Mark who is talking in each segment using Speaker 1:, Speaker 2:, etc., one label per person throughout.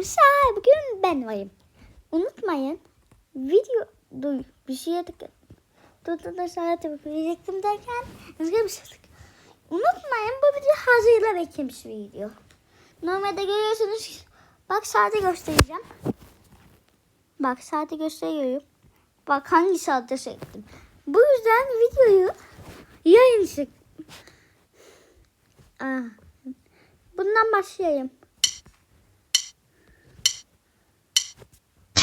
Speaker 1: arkadaşlar bugün ben varım. Unutmayın video duy bir şeye tıkın. Tutun sonra tıklayacaktım derken özgür bir şey. Unutmayın bu video hazırla beklemiş bir video. Normalde görüyorsunuz bak saati göstereceğim. Bak saati gösteriyorum. Bak hangi saatte çektim. Bu yüzden videoyu yayın çektim. Bundan başlayayım.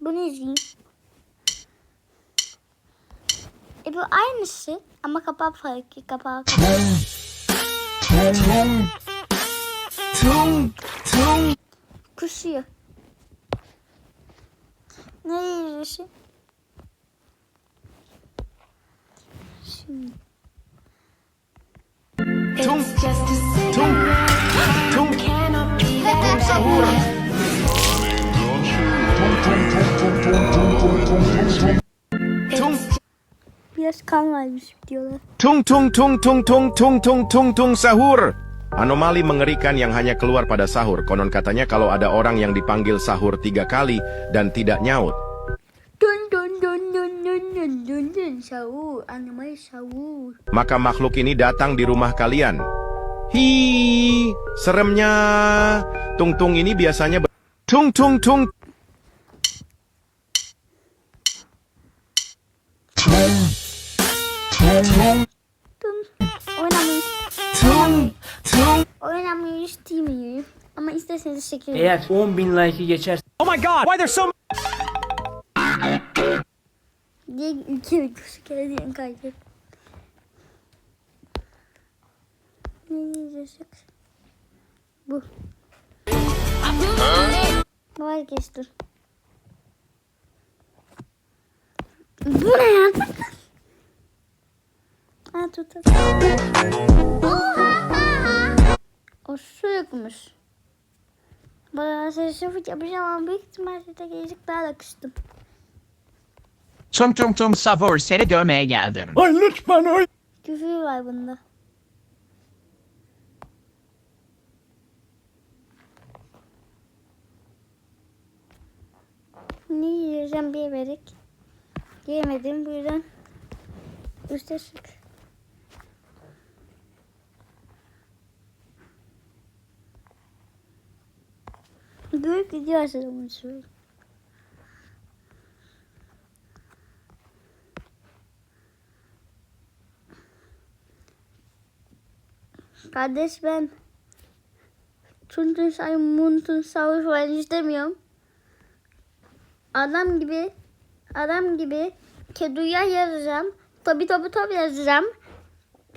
Speaker 1: Bunu izleyeyim. E bu aynısı ama
Speaker 2: kapak farkı kapak.
Speaker 1: Kusuyor. Nereye yürüyorsun? Şimdi.
Speaker 2: It's just
Speaker 1: Biraz kan varmış diyorlar.
Speaker 3: Tung tung tung tung tung tung tung tung tung sahur. Anomali mengerikan yang hanya keluar pada sahur. Konon katanya kalau ada orang yang dipanggil sahur tiga kali dan tidak nyaut,
Speaker 1: Dun dun dun dun dun dun dun dun sahur. Anlamayı sahur.
Speaker 3: maka makhluk ini datang di rumah kalian. Hi, seremnya. Tung tung ini biasanya tung tung tung
Speaker 1: Oynamayı Oynamayı istemiyorum. Ama isterseniz şekil.
Speaker 4: Eğer 10 bin like'ı geçer.
Speaker 1: Oh my god! Why there's so diye iki üç kere diyen kaydı. Ne diyeceksek? Bu. Vazgeçtim. Tut. O su yokmuş. Bana sesi yapacağım ama büyük ihtimalle de gelecek daha da kıstım.
Speaker 5: Tum tum tum savur seni dövmeye geldim.
Speaker 1: Küfür var bunda. Ne yiyeceğim bir. Yemedim bu yüzden üste sık. Büyük gidiyor aslında söyleyeyim. Kardeş ben Tuntun say muntun savaş falan istemiyorum. Adam gibi adam gibi Keduya yazacağım. Tabi tabi tabi yazacağım.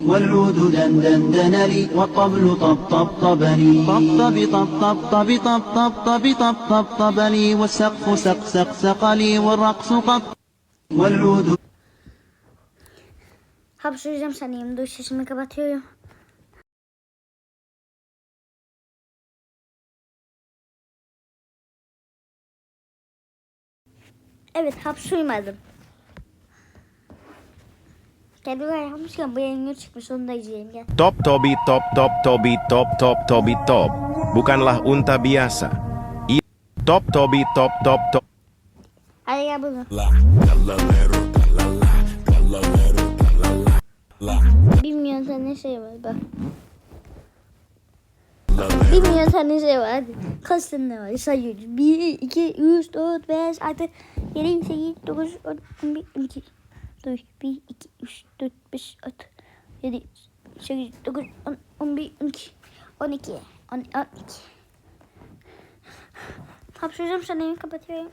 Speaker 6: والعود دندن دنلي والطبل طب طب طبني طب طب طب طب طب طب طب طب طب طب طبني والسقف سق سق سقلي والرقص قط والعود
Speaker 1: Hapşıracağım sanayım. Dur sesimi kapatıyorum. Evet hapşırmadım. Kendime yapmışken bu yayın çıkmış onu da izleyelim gel.
Speaker 3: top tobi top top tobi top top tobi top. Bukanlah unta biasa. I top tobi top top top.
Speaker 1: Hadi gel bunu. Bir milyon tane şey var bak. Bilmeyen tane şey var. Hadi. Kaç tane var? Sayıyoruz. 1, 2, 3, 4, 5, 6, 7, 8, 9, 10, 11, 12. Dur. 1, 2, 3, 4, 5, 6, 7, 8, 9, 10, 11, 12, 12, 10, 12. Hapşıracağım sana kapatıyorum.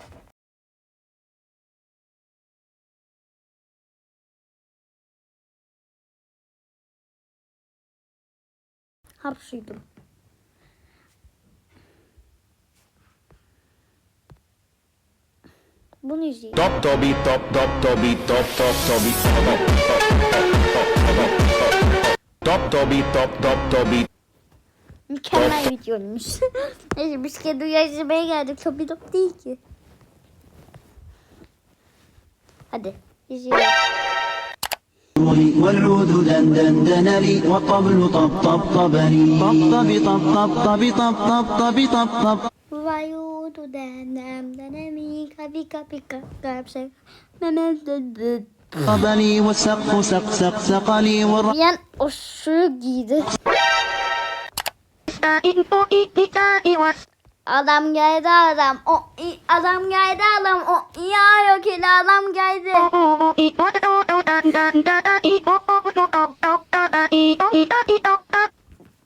Speaker 1: Hapşırdım. Bunu izleyin.
Speaker 3: Top Tobi, top top Tobi, top top Tobi, top top top top top top Top Tobi, top top Tobi.
Speaker 1: Mükemmel videoymuş. Neyse biz kedi izlemeye geldik. Topi top değil ki. Hadi izleyelim.
Speaker 6: والعود دندن دن لي والطبل طب طب طبني طب طب طب طب طب
Speaker 1: tu denem denemi kavi kavi kapse memem
Speaker 6: Kabani ve sakku sak sak sakali ve
Speaker 1: Yan o giydi. Adam geldi adam. O i, adam geldi adam. O ya yok ile adam geldi.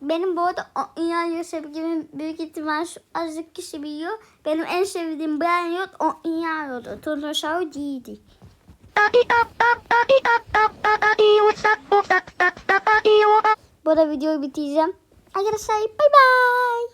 Speaker 1: Benim bu arada o ya sevgilim büyük ihtimal şu azıcık kişi biliyor. Benim en sevdiğim Brian o. Tuna Shaw değildi. Bu da videoyu bitireceğim. Arkadaşlar bay bay.